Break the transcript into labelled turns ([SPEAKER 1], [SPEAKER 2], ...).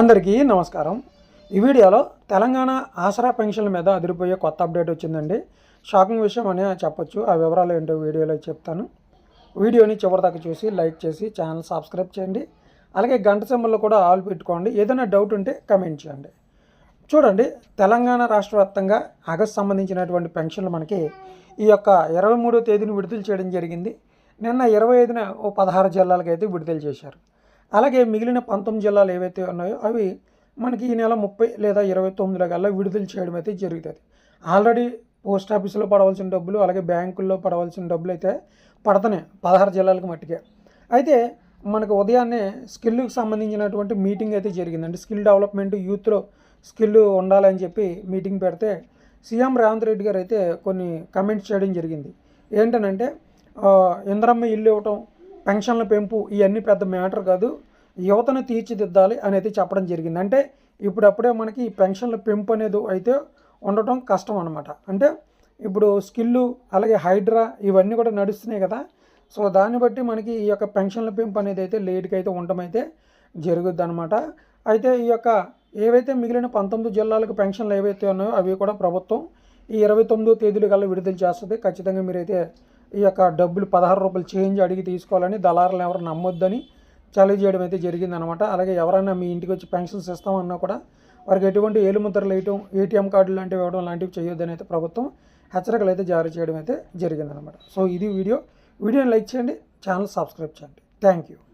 [SPEAKER 1] అందరికీ నమస్కారం. ఈ వీడియోలో తెలంగాణ ఆసరా పెన్షన్ల మీద అదిరిపోయే కొత్త అప్డేట్ వచ్చిందండి. షాకింగ్ విషయం అని చెప్పొచ్చు. ఆ వివరాలు ఏంటో వీడియోలో చెప్తాను. వీడియోని చివరిదాకా చూసి లైక్ చేసి ఛానల్ సబ్స్క్రైబ్ చేయండి. అలాగే గంట సింబల్లో కూడా ఆల్ పెట్టుకోండి. ఏదైనా డౌట్ ఉంటే కమెంట్ చేయండి. చూడండి తెలంగాణ రాష్ట్ర వ్యాప్తంగా ఆగస్టు సంబంధించినటువంటి పెన్షన్లు మనకి ఈ యొక్క ఇరవై మూడో తేదీని విడుదల చేయడం జరిగింది. నిన్న ఇరవై ఐదున ఓ పదహారు జిల్లాలకు అయితే విడుదల చేశారు. అలాగే మిగిలిన పంతొమ్మిది జిల్లాలు ఏవైతే ఉన్నాయో అవి మనకి ఈ నెల ముప్పై లేదా ఇరవై తొమ్మిదిలో కల్లా విడుదల చేయడం అయితే జరుగుతుంది. ఆల్రెడీ పోస్ట్ ఆఫీసులో పడవలసిన డబ్బులు అలాగే బ్యాంకుల్లో పడవలసిన డబ్బులు అయితే పడతాయి పదహారు జిల్లాలకు మట్టికే. అయితే మనకు ఉదయాన్నే స్కిల్కి సంబంధించినటువంటి మీటింగ్ అయితే జరిగిందండి. స్కిల్ డెవలప్మెంట్ యూత్లో స్కిల్ ఉండాలని చెప్పి మీటింగ్ పెడితే సీఎం రేవంత్ రెడ్డి గారు అయితే కొన్ని కమెంట్స్ చేయడం జరిగింది. ఏంటనంటే ఇంద్రమ్మ ఇల్లు ఇవ్వటం పెన్షన్ల పెంపు ఇవన్నీ పెద్ద మ్యాటర్ కాదు. యువతను తీర్చిదిద్దాలి అనేది చెప్పడం జరిగింది. అంటే ఇప్పుడప్పుడే మనకి ఈ పెన్షన్ల పెంపు అనేది అయితే ఉండటం కష్టం అనమాట అంటే ఇప్పుడు స్కిల్లు అలాగే హైడ్రా ఇవన్నీ కూడా నడుస్తున్నాయి కదా. సో దాన్ని బట్టి మనకి ఈ యొక్క పెన్షన్ల పెంపు అనేది అయితే లేట్గా అయితే ఉండటం అయితే జరుగుద్ది అనమాట అయితే ఈ యొక్క ఏవైతే మిగిలిన పంతొమ్మిది జిల్లాలకు పెన్షన్లు ఏవైతే ఉన్నాయో అవి కూడా ప్రభుత్వం ఈ ఇరవై తొమ్మిదో తేదీల కల్లా విడుదల చేస్తుంది. ఖచ్చితంగా మీరైతే ఈ యొక్క డబ్బులు పదహారు రూపాయలు చేంజ్ అడిగి తీసుకోవాలని దళారులు ఎవరు నమ్మొద్దని తెలియజేయడం అయితే జరిగిందనమాట అలాగే ఎవరైనా మీ ఇంటికి వచ్చి పెన్షన్స్ ఇస్తామన్నా కూడా వారికి ఎటువంటి ఏలుముద్రలు వేయటం ఏటీఎం కార్డులు లాంటివి ఇవ్వడం లాంటివి చేయొద్దని అయితే ప్రభుత్వం హెచ్చరికలు అయితే జారీ చేయడం అయితే జరిగిందనమాట సో ఇది వీడియో. వీడియోని లైక్ చేయండి. ఛానల్ సబ్స్క్రైబ్ చేయండి. Thank you.